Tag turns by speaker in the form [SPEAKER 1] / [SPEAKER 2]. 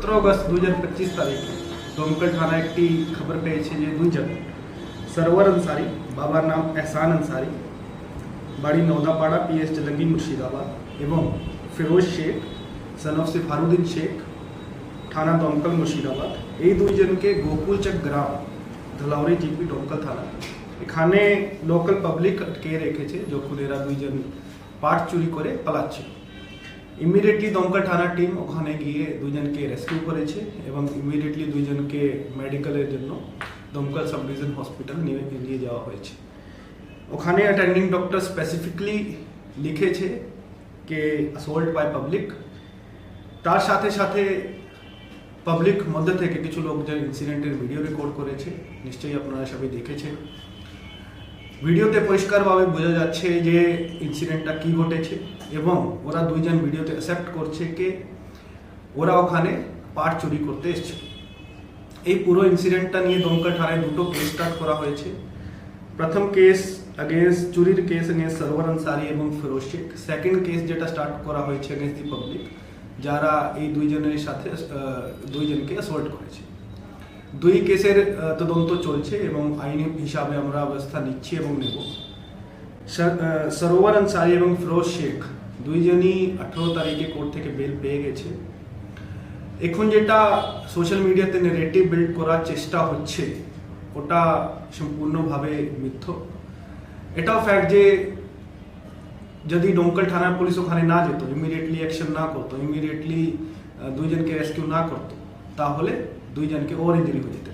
[SPEAKER 1] सत्रह अगस्त दो हज़ार पच्चीस तारीख, दमकल थाना एक खबर पे गुंजन, सरोवर अंसारी, बाबार नाम एहसान अंसारी, बाड़ी नौदापाड़ा, पी एस चलंगी मुर्शिदाबाद, एवं फिरोज शेख सन ऑफ़ सिफारुद्दीन शेख, थाना दमकल, मुर्शिदाबाद, यही दो जन के गोकुल चक ग्राम धलावरी जी पी डोमकल थाना। खाने लोकल पब्लिक अटके रेखे जो खुदेरा दुई जन पार्ट चूरी कर पलाचे ইমিডিয়েটলি দমকল থানা টিম ওখানে গিয়ে দুইজনকে রেস্কিউ করেছে এবং ইমিডিয়েটলি দুইজনকে মেডিকেলের জন্য দমকল সাব ডিভিশন হসপিটাল নিয়ে নিয়ে যাওয়া হয়েছে। ওখানে অ্যাটেন্ডিং ডক্টর স্পেসিফিকলি লিখেছে কে অ্যাসল্ট বাই পাবলিক তার সাথে সাথে পাবলিক মধ্যে থেকে কিছু লোক যে ইনসিডেন্টের ভিডিও রেকর্ড করেছে। নিশ্চয়ই আপনারা সবাই দেখেছেন। ভিডিওতে পরিষ্কারভাবে বোঝা যাচ্ছে যে ইনসিডেন্টটা কি ঘটেছে এবং ওরা দুইজন ভিডিওতে অ্যাকসেপ্ট করছে কে? ওরা ওখানে পাট চুরি করতে এসছে। এই পুরো ইনসিডেন্টটা নিয়ে দমকা ঠারায় দুটো কেস স্টার্ট করা হয়েছে। প্রথম কেস অ্যাগেন্স্ট চুরির কেস এগেন্স্ট সরোবর আনসারি এবং ফিরোজ শেখ। সেকেন্ড কেস যেটা স্টার্ট করা হয়েছে এগেন্স্ট দি পাবলিক যারা এই দুইজনের সাথে দুইজনকে অ্যাসল্ট করেছে। দুই কেসের তদন্ত চলছে এবং আইনি হিসাবে আমরা অবস্থা নিচ্ছি এবং নেব। সর- আহ, সরোवर আনসারি এবং ফিরোজ শেখ দুইজনই আঠেরো তারিখে কোর্ট থেকে বেল পেয়ে গেছে। এখন যেটা সোশ্যাল মিডিয়াতে নেগেটিভ বিল্ড করার চেষ্টা হচ্ছে ওটা সম্পূর্ণভাবে মিথ্য। এটাও ফ্যাক্ট যে যদি ডোমকল থানার পুলিশ ওখানে না যেত ইমিডিয়েটলি অ্যাকশন না করতো ইমিডিয়েটলি দুইজনকে রেস্কিউ না করতো। তাহলে দুইজনকে ওর ইঞ্জুরি হয়ে যেত